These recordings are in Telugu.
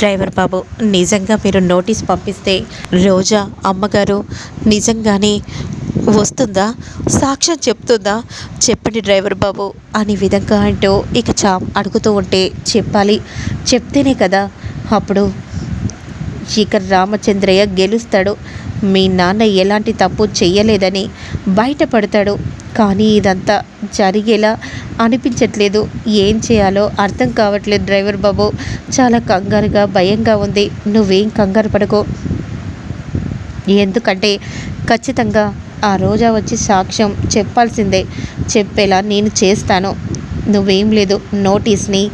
డ్రైవర్ బాబు నిజంగా మీరు నోటీస్ పంపిస్తే రోజా అమ్మగారు నిజంగానే వస్తుందా? సాక్ష్యం చెప్తుందా? చెప్పండి డ్రైవర్ బాబు అనే విధంగా అంటూ ఇక చామ్ అడుగుతూ ఉంటే చెప్పాలి. చెప్తేనే కదా అప్పుడు ఇక రామచంద్రయ్య గెలుస్తాడు. మీ నాన్న ఎలాంటి తప్పు చెయ్యలేదని బయటపడతాడు. కానీ ఇదంతా జరిగేలా అనిపించట్లేదు. ఏం చేయాలో అర్థం కావట్లేదు డ్రైవర్ బాబు. చాలా కంగారుగా భయంగా ఉంది. నువ్వేం కంగారు పడకు. ఎందుకంటే ఖచ్చితంగా ఆ రోజా వచ్చి సాక్ష్యం చెప్పాల్సిందే. చెప్పేలా నేను చేస్తాను. నువ్వేం లేదు నోటీస్ని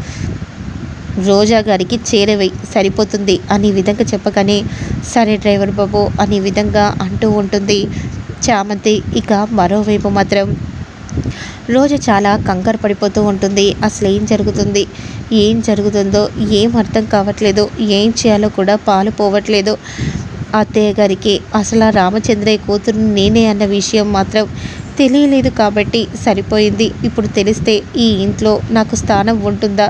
రోజా గారికి చేరవై సరిపోతుంది అనే విధంగా చెప్పగానే సరే డ్రైవర్ బాబు అనే విధంగా అంటూ ఉంటుంది చామంతి. ఇక మరోవైపు మాత్రం రోజు చాలా కంగారు పడిపోతూ ఉంటుంది. అసలు ఏం జరుగుతుంది? ఏం జరుగుతుందో? ఏం అర్థం కావట్లేదు? ఏం చేయాలో కూడా పాలు పోవట్లేదు. అత్తయ్య గారికి అసలు రామచంద్రయ్య కూతురు నేనే అన్న విషయం మాత్రం తెలియలేదు కాబట్టి సరిపోయింది. ఇప్పుడు తెలిస్తే ఈ ఇంట్లో నాకు స్థానం ఉంటుందా?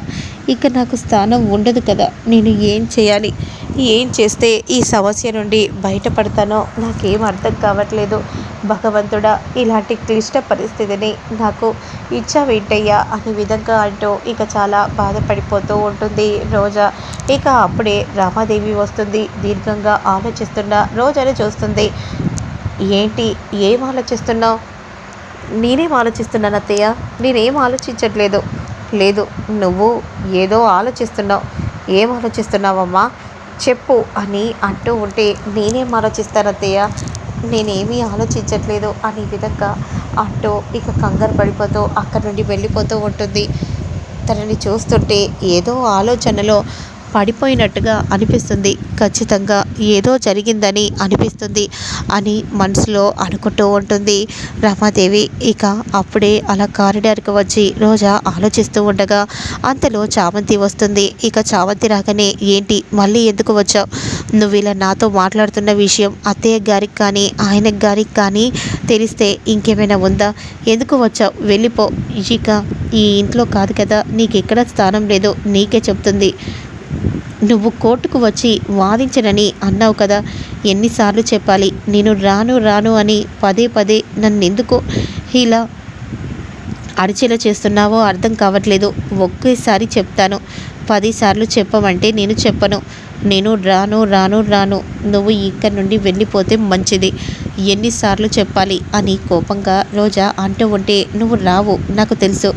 ఇక నాకు స్థానం ఉండదు కదా. నేను ఏం చేయాలి? ఏం చేస్తే ఈ సమస్య నుండి బయటపడతానో నాకేం అర్థం కావట్లేదు. భగవంతుడా ఇలాంటి క్లిష్ట పరిస్థితిని నాకు ఇచ్చావేంటయ్యా? అనే విధంగా అంటూ ఇక చాలా బాధపడిపోతూ ఉంటుంది రోజా. ఇక అప్పుడే రామాదేవి వస్తుంది. దీర్ఘంగా ఆలోచిస్తున్న రోజాని చూస్తుంది. ఏంటి? ఏం ఆలోచిస్తున్నావు? నేనేం ఆలోచిస్తున్నాను అత్తయ్య? నేనేం ఆలోచించట్లేదు. లేదు నువ్వు ఏదో ఆలోచిస్తున్నావు. ఏం ఆలోచిస్తున్నావమ్మా? చెప్పు అని అంటూ ఉంటే నేనేం ఆలోచిస్తాను అత్తయ్య? నేనేమీ ఆలోచించట్లేదు అనే విధంగా అంటూ ఇక కంగారు పడిపోతూ అక్కడి నుండి వెళ్ళిపోతూ ఉంటుంది. తనని చూస్తుంటే ఏదో ఆలోచనలో పడిపోయినట్టుగా అనిపిస్తుంది. ఖచ్చితంగా ఏదో జరిగిందని అనిపిస్తుంది అని మనసులో అనుకుంటూ ఉంటుంది. రమాదేవి ఇక అప్పుడే అలా కారిడార్కి వచ్చి రోజా ఆలోచిస్తూ ఉండగా అంతలో చామంతి వస్తుంది. ఇక చామంతి రాగానే ఏంటి? మళ్ళీ ఎందుకు వచ్చావు? నువ్వు ఇలా నాతో మాట్లాడుతున్న విషయం అత్తయ్య గారికి కానీ ఆయన గారికి కానీ తెలిస్తే ఇంకేమైనా ఉందా? ఎందుకు వచ్చావు? వెళ్ళిపో. ఇక ఈ ఇంట్లో కాదు కదా నీకు ఎక్కడ స్థానం లేదో. నీకే చెప్తుంది. నువ్వు కోర్టుకు వచ్చి వాదించనని అన్నావు కదా. ఎన్నిసార్లు చెప్పాలి. నేను రాను రాను అని పదే పదే నన్నెందుకు ఇలా అరిచేలా చేస్తున్నావో అర్థం కావట్లేదు. ఒకేసారి చెప్తాను. పదిసార్లు చెప్పమంటే నేను చెప్పను. నేను రాను రాను రాను. నువ్వు ఇక్కడి నుండి వెళ్ళిపోతే మంచిది. ఎన్నిసార్లు చెప్పాలి అని కోపంగా రోజా అంటూ ఉంటే నువ్వు రావు. నాకు తెలుసు.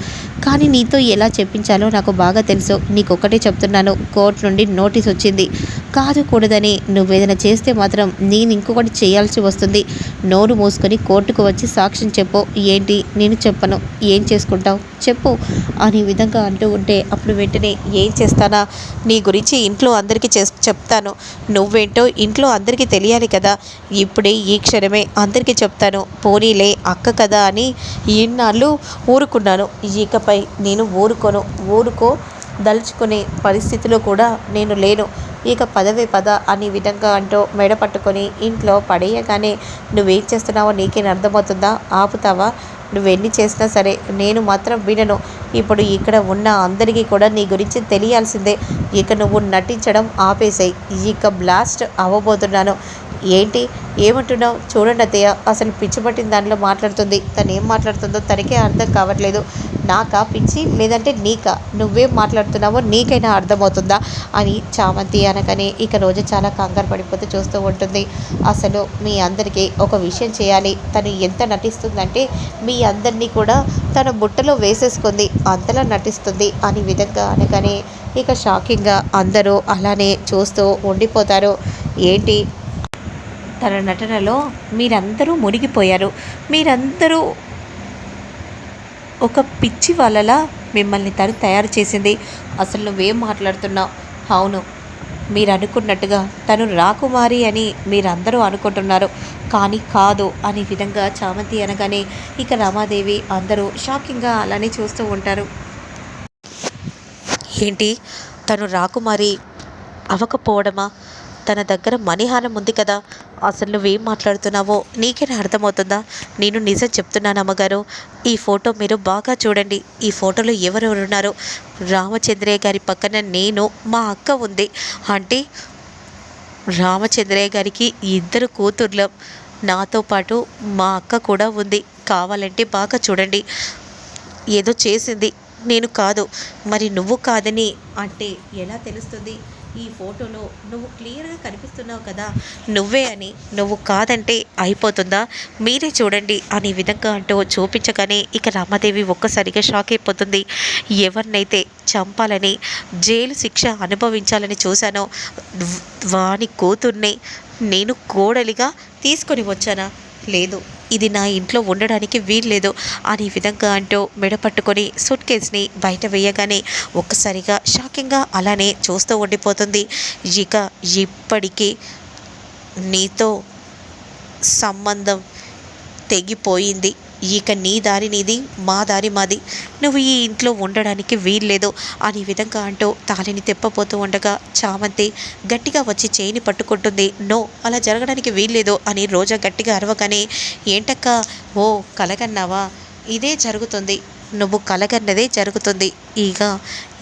కానీ నీతో ఎలా చెప్పించాలో నాకు బాగా తెలుసు. నీకు ఒకటే చెప్తున్నాను. కోర్టు నుండి నోటీస్ వచ్చింది. కాదు కూడదని నువ్వేదైనా చేస్తే మాత్రం నేను ఇంకొకటి చేయాల్సి వస్తుంది. నోరు మూసుకొని కోర్టుకు వచ్చి సాక్ష్యం చెప్పు. ఏంటి? నేను చెప్పను. ఏం చేసుకుంటావు? చెప్పు అనే విధంగా అంటూ ఉంటే అప్పుడు వెంటనే ఏం చేస్తానా? నీ గురించి ఇంట్లో అందరికీ చేస్ చెప్తాను. నువ్వేంటో ఇంట్లో అందరికీ తెలియాలి కదా. ఇప్పుడే ఈ క్షణమే అందరికీ చెప్తాను. పోనీలే అక్క కదా అని ఇన్నాళ్ళు ఊరుకున్నాను. ఇకపై నేను ఊరుకోను ఊరుకో దలుచుకునే పరిస్థితిలో కూడా నేను లేను. ఇక పదవే పద అని విధంగా అంటూ మెడ పట్టుకొని ఇంట్లో పడేయగానే నువ్వేం చేస్తున్నావో నీకేం అర్థమవుతుందా? ఆపుతావా? నువ్వెన్ని చేసినా సరే నేను మాత్రం వినను. ఇప్పుడు ఇక్కడ ఉన్న అందరికీ కూడా నీ గురించి తెలియాల్సిందే. ఇక నువ్వు నటించడం ఆపేసాయి. ఇక బ్లాస్ట్ అవ్వబోతున్నాను. ఏంటి? ఏమంటున్నావు? చూడండి అత్తయ్య అసలు పిచ్చి పట్టిన దానిలో మాట్లాడుతుంది. తను ఏం మాట్లాడుతుందో తనకే అర్థం కావట్లేదు. నాకా? పిచ్చి? లేదంటే నీకా? నువ్వేం మాట్లాడుతున్నావో నీకైనా అర్థమవుతుందా? అని చామంతి అనగానే ఇక రోజు చాలా కంగారు పడిపోతూ చూస్తూ ఉంటుంది. అసలు మీ అందరికీ ఒక విషయం చేయాలి. తను ఎంత నటిస్తుందంటే మీ అందరినీ కూడా తన బుట్టలో వేసేసుకుంది. అంతలా నటిస్తుంది అని విధంగా అనగానే ఇక షాకింగ్గా అందరూ అలానే చూస్తూ ఉండిపోతారు. ఏంటి? తన నటనలో మీరందరూ మునిగిపోయారు. మీరందరూ ఒక పిచ్చి వాళ్ళలా మిమ్మల్ని తను తయారు చేసింది. అసలు నువ్వేం మాట్లాడుతున్నావు? అవును మీరు అనుకున్నట్టుగా తను రాకుమారి అని మీరందరూ అనుకుంటున్నారు. కానీ కాదు అనే విధంగా చామంతి అనగానే ఇక రామాదేవి అందరూ షాకింగ్గా అలానే చూస్తూ ఉంటారు. ఏంటి? తను రాకుమారి అవ్వకపోవడమా తన దగ్గర మణిహారం ఉంది కదా అసలు నువ్వేం మాట్లాడుతున్నావో నీకేనా అర్థమవుతుందా? నేను నిజం చెప్తున్నాను అమ్మగారు. ఈ ఫోటో మీరు బాగా చూడండి. ఈ ఫోటోలో ఎవరెవరున్నారు రామచంద్రయ్య గారి పక్కన నేను మా అక్క ఉంది. అంటే రామచంద్రయ్య గారికి ఇద్దరు కూతుర్లం. నాతో పాటు మా అక్క కూడా ఉంది. కావాలంటే బాగా చూడండి. ఏదో చేసింది. నేను కాదు. మరి నువ్వు కాదని అంటే ఎలా తెలుస్తుంది? ఈ ఫోటోలో నువ్వు క్లియర్గా కనిపిస్తున్నావు కదా నువ్వే అని నువ్వు కాదంటే అయిపోతుందా? మీరే చూడండి అనే విధంగా అంటూ చూపించగానే ఇక రామాదేవి ఒక్కసారిగా షాక్ అయిపోతుంది. ఎవరినైతే చంపాలని జైలు శిక్ష అనుభవించాలని చూశానో వాని కూతుర్ని నేను కోడలిగా తీసుకొని వచ్చానా? లేదు. ఇది నా ఇంట్లో ఉండడానికి వీల్లేదు అనే విధంగా అంటూ మెడ పట్టుకొని సూట్ కేస్ని బయట వేయగానే ఒక్కసారిగా షాకింగ్గా అలానే చూస్తూ ఉండిపోతుంది. ఇక ఇప్పటికీ నీతో సంబంధం తెగిపోయింది. ఇక నీ దారి నీది మా దారి మాది. నువ్వు ఈ ఇంట్లో ఉండడానికి వీల్లేదు. అనే విధంగా అంటూ తాళిని తెప్పపోతూ ఉండగా చామంతి గట్టిగా వచ్చి చేయిని పట్టుకుంటుంది. నో అలా జరగడానికి వీల్లేదు అని రోజా గట్టిగా అరవగానే ఏంటక్క ఓ కలగన్నావా? ఇదే జరుగుతుంది. నువ్వు కలగన్నదే జరుగుతుంది. ఇక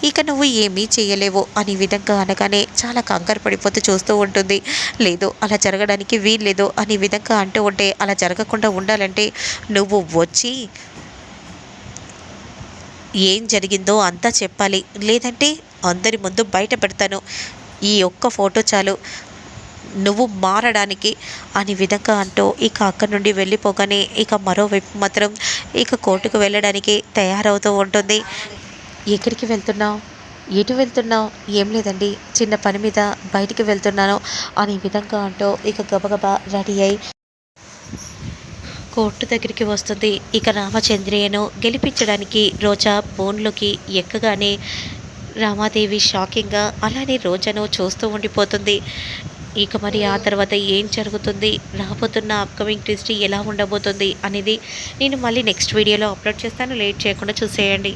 ఇక నువ్వు ఏమీ చేయలేవు అనే విధంగా అనగానే చాలా కంగారు పడిపోతూ చూస్తూ ఉంటుంది. లేదు అలా జరగడానికి వీల్లేదు అనే విధంగా అంటూ ఉంటే అలా జరగకుండా ఉండాలంటే నువ్వు వచ్చి ఏం జరిగిందో అంతా చెప్పాలి. లేదంటే అందరి ముందు బయట పెడతాను. ఈ ఒక్క ఫోటో చాలు. నువ్వు మారడానికి అనే విధంగా అంటూ ఇక అక్కడి నుండి వెళ్ళిపోగానే ఇక మరోవైపు మాత్రం ఇక కోర్టుకు వెళ్ళడానికి తయారవుతూ ఉంటుంది. ఎక్కడికి వెళ్తున్నావు? ఎటు వెళ్తున్నావు? ఏం లేదండి. చిన్న పని మీద బయటికి వెళ్తున్నాను. అనే విధంగా అంటూ ఇక గబగబా రెడీ అయి కోర్టు దగ్గరికి వస్తుంది. ఇక రామచంద్రయ్యను గెలిపించడానికి రోజా బోన్లోకి ఎక్కగానే రామాదేవి షాకింగ్గా అలానే రోజాను చూస్తూ ఉండిపోతుంది. ఇక మరి ఆ తర్వాత ఏం జరుగుతుంది? రాబోతున్న అప్కమింగ్ ట్విస్ట్ ఎలా ఉండబోతుంది అనేది నేను మళ్ళీ నెక్స్ట్ వీడియోలో అప్లోడ్ చేస్తాను. లేట్ చేయకుండా చూసేయండి.